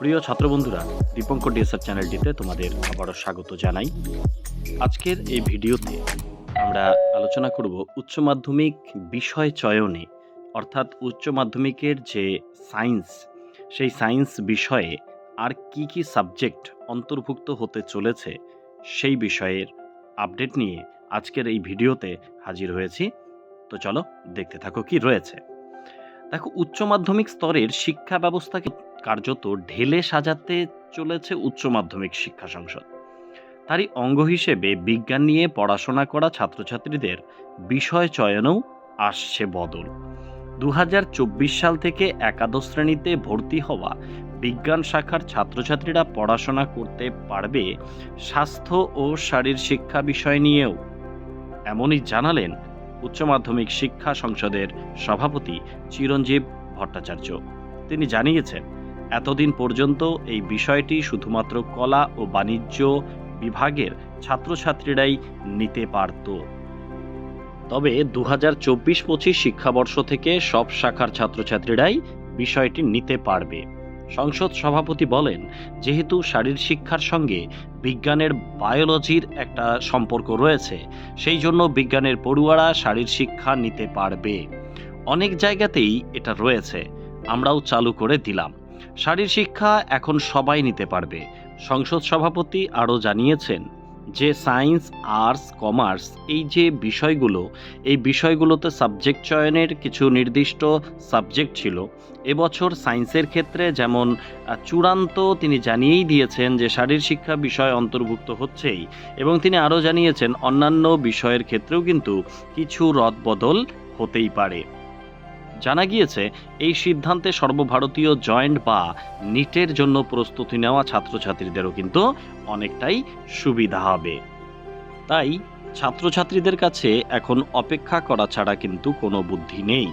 প্রিয় ছাত্রবন্ধুরা, দীপঙ্কর ডিএসআর চ্যানেলটিতে তোমাদের আবারও স্বাগত জানাই। আজকের এই ভিডিওতে আমরা আলোচনা করব উচ্চ মাধ্যমিক বিষয় চয়নে, অর্থাৎ উচ্চ মাধ্যমিকের যে সায়েন্স, সেই সায়েন্স বিষয়ে আর কি কি সাবজেক্ট অন্তর্ভুক্ত হতে চলেছে, সেই বিষয়ের আপডেট নিয়ে আজকের এই ভিডিওতে হাজির হয়েছি। তো চলো দেখতে থাকো কি রয়েছে। দেখো, উচ্চ মাধ্যমিক স্তরের শিক্ষা ব্যবস্থাকে কার্যত ঢেলে সাজাতে চলেছে উচ্চ মাধ্যমিক শিক্ষা সংসদ। তারই অঙ্গ হিসেবে বিজ্ঞান নিয়ে পড়াশোনা করা ছাত্রছাত্রীদের বিষয় চয়নেও আসছে বদল। দু সাল থেকে একাদশ শ্রেণীতে ভর্তি হওয়া বিজ্ঞান শাখার ছাত্রছাত্রীরা পড়াশোনা করতে পারবে স্বাস্থ্য ও শারীর শিক্ষা বিষয় নিয়েও। এমনই জানালেন উচ্চ মাধ্যমিক শিক্ষা সংসদের সভাপতি চিরঞ্জীব ভট্টাচার্য। তিনি জানিয়েছেন এতদিন পর্যন্ত এই বিষয়টি শুধুমাত্র কলা ও বাণিজ্য বিভাগের ছাত্রছাত্রীরাই নিতে পারত। তবে দু হাজার চব্বিশ পঁচিশ শিক্ষাবর্ষ থেকে সব শাখার ছাত্রছাত্রীরাই বিষয়টি নিতে পারবে। সংসদ সভাপতি বলেন, যেহেতু শারীর শিক্ষার সঙ্গে বিজ্ঞানের বায়োলজির একটা সম্পর্ক রয়েছে, সেই জন্য বিজ্ঞানের পড়ুয়ারা শারীর শিক্ষা নিতে পারবে। অনেক জায়গাতেই এটা রয়েছে। আমরাও চালু করে দিলাম। শারীর শিক্ষা এখন সবাই নিতে পারবে। সংসদ সভাপতি আরও জানিয়েছেন যে সায়েন্স, আর্টস, কমার্স এই যে বিষয়গুলো, এই বিষয়গুলোতে সাবজেক্ট চয়নের কিছু নির্দিষ্ট সাবজেক্ট ছিল। এবছর সায়েন্সের ক্ষেত্রে যেমন চূড়ান্ত তিনি জানিয়েই দিয়েছেন যে শারীর শিক্ষা বিষয় অন্তর্ভুক্ত হচ্ছেই এবং তিনি আরও জানিয়েছেন অন্যান্য বিষয়ের ক্ষেত্রেও কিন্তু কিছু রদবদল হতেই পারে। জানা গিয়েছে, এই সিদ্ধান্তে সর্বভারতীয় জয়েন্ট বা নিটের জন্য প্রস্তুতি নেওয়া ছাত্রছাত্রীদেরও কিন্তু অনেকটাই সুবিধা হবে। তাই ছাত্রছাত্রীদের কাছে এখন অপেক্ষা করা ছাড়া কিন্তু কোনো বুদ্ধি নেই।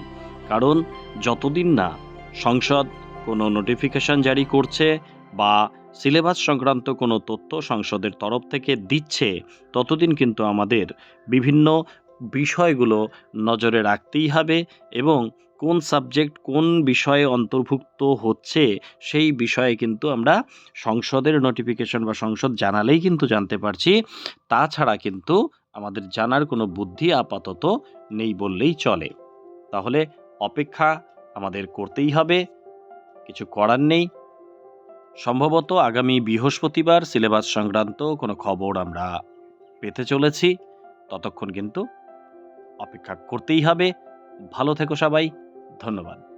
কারণ যতদিন না সংসদ কোনো নোটিফিকেশন জারি করছে বা সিলেবাস সংক্রান্ত কোনো তথ্য সংসদের তরফ থেকে দিচ্ছে, ততদিন কিন্তু আমাদের বিভিন্ন বিষয়গুলো নজরে রাখতেই হবে এবং কোন সাবজেক্ট কোন বিষয়ে অন্তর্ভুক্ত হচ্ছে সেই বিষয়ে কিন্তু আমরা সংসদের নোটিফিকেশন বা সংসদ জানালেই কিন্তু জানতে পারছি। তাছাড়া কিন্তু আমাদের জানার কোনো বুদ্ধি আপাতত নেই বললেই চলে। তাহলে অপেক্ষা আমাদের করতেই হবে। কিছু করার নেই। সম্ভবত আগামী বৃহস্পতিবার সিলেবাস সংক্রান্ত কোনো খবর আমরা পেতে চলেছি। ততক্ষণ কিন্তু অপেক্ষা করতেই হবে। ভালো থেকো সবাই। ধন্যবাদ।